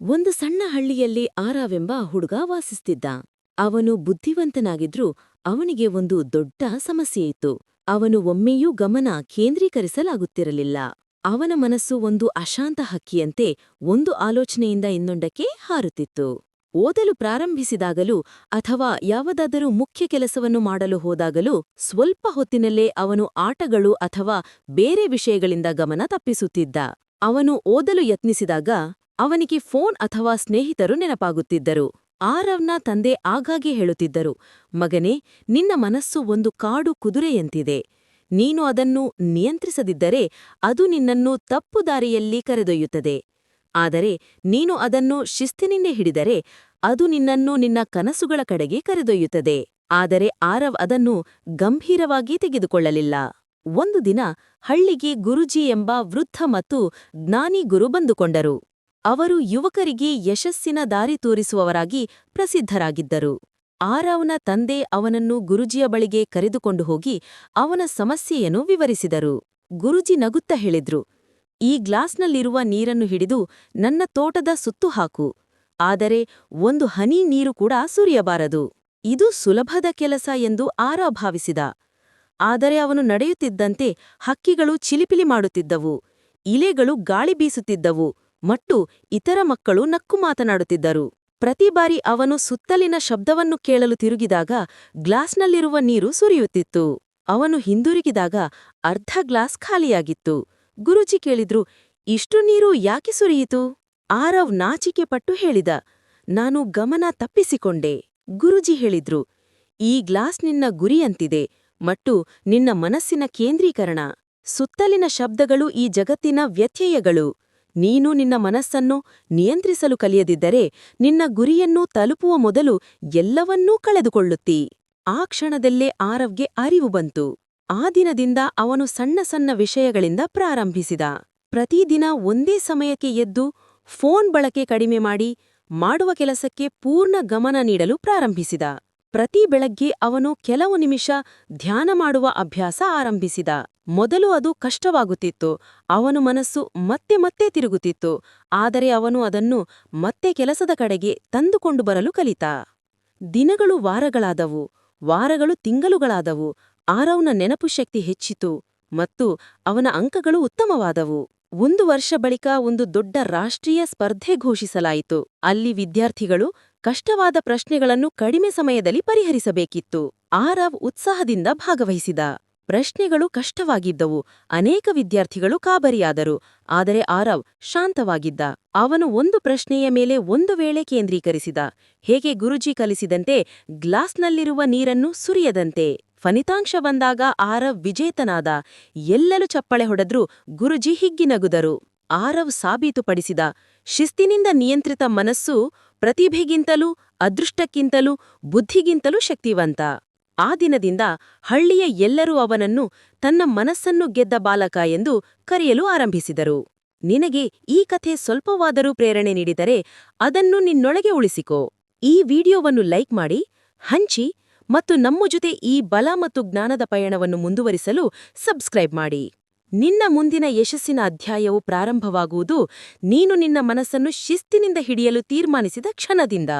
ಒಂದು ಸಣ್ಣ ಹಳ್ಳಿಯಲ್ಲಿ ಆರಾವೆಂಬ ಹುಡುಗ ವಾಸಿಸ್ತಿದ್ದ. ಅವನು ಬುದ್ಧಿವಂತನಾಗಿದ್ರೂ ಅವನಿಗೆ ಒಂದು ದೊಡ್ಡ ಸಮಸ್ಯೆಯಿತ್ತು ಅವನು ಒಮ್ಮೆಯೂ ಗಮನ ಕೇಂದ್ರೀಕರಿಸಲಾಗುತ್ತಿರಲಿಲ್ಲ. ಅವನ ಮನಸ್ಸು ಒಂದು ಅಶಾಂತ ಹಕ್ಕಿಯಂತೆ ಒಂದು ಆಲೋಚನೆಯಿಂದ ಇನ್ನೊಂದಕ್ಕೆ ಹಾರುತ್ತಿತ್ತು. ಓದಲು ಪ್ರಾರಂಭಿಸಿದಾಗಲೂ ಅಥವಾ ಯಾವುದಾದರೂ ಮುಖ್ಯ ಕೆಲಸವನ್ನು ಮಾಡಲು ಹೋದಾಗಲೂ ಸ್ವಲ್ಪ ಹೊತ್ತಿನಲ್ಲೇ ಅವನು ಆಟಗಳು ಅಥವಾ ಬೇರೆ ವಿಷಯಗಳಿಂದ ಗಮನ ತಪ್ಪಿಸುತ್ತಿದ್ದ. ಅವನು ಓದಲು ಯತ್ನಿಸಿದಾಗ ಅವನಿಗೆ ಫೋನ್ ಅಥವಾ ಸ್ನೇಹಿತರು ನೆನಪಾಗುತ್ತಿದ್ದರು. ಆರವ್ನ ತಂದೆ ಆಗಾಗ್ಗೆ ಹೇಳುತ್ತಿದ್ದರು, ಮಗನೇ, ನಿನ್ನ ಮನಸ್ಸು ಒಂದು ಕಾಡು ಕುದುರೆಯಂತಿದೆ. ನೀನು ಅದನ್ನು ನಿಯಂತ್ರಿಸದಿದ್ದರೆ ಅದು ನಿನ್ನನ್ನು ತಪ್ಪು ದಾರಿಯಲ್ಲಿ ಕರೆದೊಯ್ಯುತ್ತದೆ. ಆದರೆ ನೀನು ಅದನ್ನು ಶಿಸ್ತಿನಿಂದ ಹಿಡಿದರೆ ಅದು ನಿನ್ನನ್ನು ನಿನ್ನ ಕನಸುಗಳ ಕಡೆಗೆ ಕರೆದೊಯ್ಯುತ್ತದೆ. ಆದರೆ ಆರವ್ ಅದನ್ನು ಗಂಭೀರವಾಗಿ ತೆಗೆದುಕೊಳ್ಳಲಿಲ್ಲ. ಒಂದು ದಿನ ಹಳ್ಳಿಗೆ ಗುರುಜಿ ಎಂಬ ವೃದ್ಧ ಮತ್ತು ಜ್ಞಾನಿ ಗುರು ಬಂದುಕೊಂಡರು. ಅವರು ಯುವಕರಿಗೆ ಯಶಸ್ಸಿನ ದಾರಿ ತೋರಿಸುವವರಾಗಿ ಪ್ರಸಿದ್ಧರಾಗಿದ್ದರು. ಆರಾವ್ನ ತಂದೆ ಅವನನ್ನು ಗುರುಜಿಯ ಬಳಿಗೆ ಕರೆದುಕೊಂಡು ಹೋಗಿ ಅವನ ಸಮಸ್ಯೆಯನ್ನು ವಿವರಿಸಿದರು. ಗುರುಜಿ ನಗುತ್ತ ಹೇಳಿದ್ರು, ಈ ಗ್ಲಾಸ್ನಲ್ಲಿರುವ ನೀರನ್ನು ಹಿಡಿದು ನನ್ನ ತೋಟದ ಸುತ್ತು ಹಾಕು. ಆದರೆ ಒಂದು ಹನಿ ನೀರು ಕೂಡ ಸುರಿಯಬಾರದು. ಇದು ಸುಲಭದ ಕೆಲಸ ಎಂದು ಆರಾ ಭಾವಿಸಿದ. ಆದರೆ ಅವನು ನಡೆಯುತ್ತಿದ್ದಂತೆ ಹಕ್ಕಿಗಳು ಚಿಲಿಪಿಲಿ ಮಾಡುತ್ತಿದ್ದವು. ಇಲೆಗಳು ಗಾಳಿ ಬೀಸುತ್ತಿದ್ದವು. ಮತ್ತು ಇತರ ಮಕ್ಕಳು ನಕ್ಕು ಮಾತನಾಡುತ್ತಿದ್ದರು. ಪ್ರತಿ ಬಾರಿ ಅವನು ಸುತ್ತಲಿನ ಶಬ್ದವನ್ನು ಕೇಳಲು ತಿರುಗಿದಾಗ ಗ್ಲಾಸ್ನಲ್ಲಿರುವ ನೀರು ಸುರಿಯುತ್ತಿತ್ತು. ಅವನು ಹಿಂದಿರುಗಿದಾಗ ಅರ್ಧ ಗ್ಲಾಸ್ ಖಾಲಿಯಾಗಿತ್ತು. ಗುರುಜಿ ಕೇಳಿದ್ರು, ಇಷ್ಟು ನೀರು ಯಾಕೆ ಸುರಿಯಿತು? ಆರವ್ ನಾಚಿಕೆ ಪಟ್ಟು ಹೇಳಿದ, ನಾನು ಗಮನ ತಪ್ಪಿಸಿಕೊಂಡೆ. ಗುರುಜಿ ಹೇಳಿದ್ರು, ಈ ಗ್ಲಾಸ್ ನಿನ್ನ ಗುರಿಯಂತಿದೆ ಮತ್ತು ನಿನ್ನ ಮನಸ್ಸಿನ ಕೇಂದ್ರೀಕರಣ. ಸುತ್ತಲಿನ ಶಬ್ದಗಳು ಈ ಜಗತ್ತಿನ ವ್ಯತ್ಯಯಗಳು ನೀನು ನಿನ್ನ ಮನಸ್ಸನ್ನು ನಿಯಂತ್ರಿಸಲು ಕಲಿಯದಿದ್ದರೆ ನಿನ್ನ ಗುರಿಯನ್ನು ತಲುಪುವ ಮೊದಲು ಎಲ್ಲವನ್ನೂ ಕಳೆದುಕೊಳ್ಳುತ್ತಿ. ಆ ಕ್ಷಣದಲ್ಲೇ ಆರವ್ಗೆ ಅರಿವು ಬಂತು. ಆ ದಿನದಿಂದ ಅವನು ಸಣ್ಣ ಸಣ್ಣ ವಿಷಯಗಳಿಂದ ಪ್ರಾರಂಭಿಸಿದ. ಪ್ರತಿದಿನ ಒಂದೇ ಸಮಯಕ್ಕೆ ಎದ್ದು ಫೋನ್ ಬಳಕೆ ಕಡಿಮೆ ಮಾಡಿ ಮಾಡುವ ಕೆಲಸಕ್ಕೆ ಪೂರ್ಣ ಗಮನ ನೀಡಲು ಪ್ರಾರಂಭಿಸಿದ. ಪ್ರತಿ ಬೆಳಗ್ಗೆ ಅವನು ಕೆಲವು ನಿಮಿಷ ಧ್ಯಾನ ಮಾಡುವ ಅಭ್ಯಾಸ ಆರಂಭಿಸಿದ. ಮೊದಲು ಅದು ಕಷ್ಟವಾಗುತ್ತಿತ್ತು. ಅವನು ಮನಸ್ಸು ಮತ್ತೆ ಮತ್ತೆ ತಿರುಗುತ್ತಿತ್ತು. ಆದರೆ ಅವನು ಅದನ್ನು ಮತ್ತೆ ಕೆಲಸದ ಕಡೆಗೆ ತಂದುಕೊಂಡು ಬರಲು ಕಲಿತ. ದಿನಗಳು ವಾರಗಳಾದವು. ವಾರಗಳು ತಿಂಗಳುಗಳಾದವು. ಆರವ್ನ ನೆನಪು ಶಕ್ತಿ ಹೆಚ್ಚಿತು ಮತ್ತು ಅವನ ಅಂಕಗಳು ಉತ್ತಮವಾದವು. ಒಂದು ವರ್ಷ ಬಳಿಕ ಒಂದು ದೊಡ್ಡ ರಾಷ್ಟ್ರೀಯ ಸ್ಪರ್ಧೆ ಘೋಷಿಸಲಾಯಿತು. ಅಲ್ಲಿ ವಿದ್ಯಾರ್ಥಿಗಳು ಕಷ್ಟವಾದ ಪ್ರಶ್ನೆಗಳನ್ನು ಕಡಿಮೆ ಸಮಯದಲ್ಲಿ ಪರಿಹರಿಸಬೇಕಿತ್ತು. ಆರವ್ ಉತ್ಸಾಹದಿಂದ ಭಾಗವಹಿಸಿದ. ಪ್ರಶ್ನೆಗಳು ಕಷ್ಟವಾಗಿದ್ದವು. ಅನೇಕ ವಿದ್ಯಾರ್ಥಿಗಳು ಕಾಬರಿಯಾದರು. ಆದರೆ ಆರವ್ ಶಾಂತವಾಗಿದ್ದ. ಅವನು ಒಂದು ಪ್ರಶ್ನೆಯ ಮೇಲೆ ಒಂದು ವೇಳೆ ಕೇಂದ್ರೀಕರಿಸಿದ. ಹೇಗೆ ಗುರುಜಿ ಕಲಿಸಿದಂತೆ ಗ್ಲಾಸ್ನಲ್ಲಿರುವ ನೀರನ್ನು ಸುರಿಯದಂತೆ. ಫಲಿತಾಂಶ ಬಂದಾಗ ಆರವ್ ವಿಜೇತನಾದ. ಎಲ್ಲಲು ಚಪ್ಪಳೆ ಹೊಡೆದ್ರೂ ಗುರುಜಿ ಹಿಗ್ಗಿನಗುದರು ಆರವ್ ಸಾಬೀತುಪಡಿಸಿದ. ಶಿಸ್ತಿನಿಂದ ನಿಯಂತ್ರಿತ ಮನಸ್ಸು ಪ್ರತಿಭೆಗಿಂತಲೂ, ಅದೃಷ್ಟಕ್ಕಿಂತಲೂ, ಬುದ್ಧಿಗಿಂತಲೂ ಶಕ್ತಿವಂತ. ಆ ದಿನದಿಂದ ಹಳ್ಳಿಯ ಎಲ್ಲರೂ ಅವನನ್ನು ತನ್ನ ಮನಸ್ಸನ್ನು ಗೆದ್ದ ಬಾಲಕ ಎಂದು ಕರೆಯಲು ಆರಂಭಿಸಿದರು. ನಿನಗೆ ಈ ಕಥೆ ಸ್ವಲ್ಪವಾದರೂ ಪ್ರೇರಣೆ ನೀಡಿದರೆ ಅದನ್ನು ನಿನ್ನೊಳಗೆ ಉಳಿಸಿಕೋ. ಈ ವಿಡಿಯೋವನ್ನು ಲೈಕ್ ಮಾಡಿ, ಹಂಚಿ ಮತ್ತು ನಮ್ಮ ಜೊತೆ ಈ ಬಲ ಮತ್ತು ಜ್ಞಾನದ ಪಯಣವನ್ನು ಮುಂದುವರಿಸಲು ಸಬ್ಸ್ಕ್ರೈಬ್ ಮಾಡಿ. ನಿನ್ನ ಮುಂದಿನ ಯಶಸ್ಸಿನ ಅಧ್ಯಾಯವು ಪ್ರಾರಂಭವಾಗುವುದು ನೀನು ನಿನ್ನ ಮನಸ್ಸನ್ನು ಶಿಸ್ತಿನಿಂದ ಹಿಡಿಯಲು ತೀರ್ಮಾನಿಸಿದ ಕ್ಷಣದಿಂದ.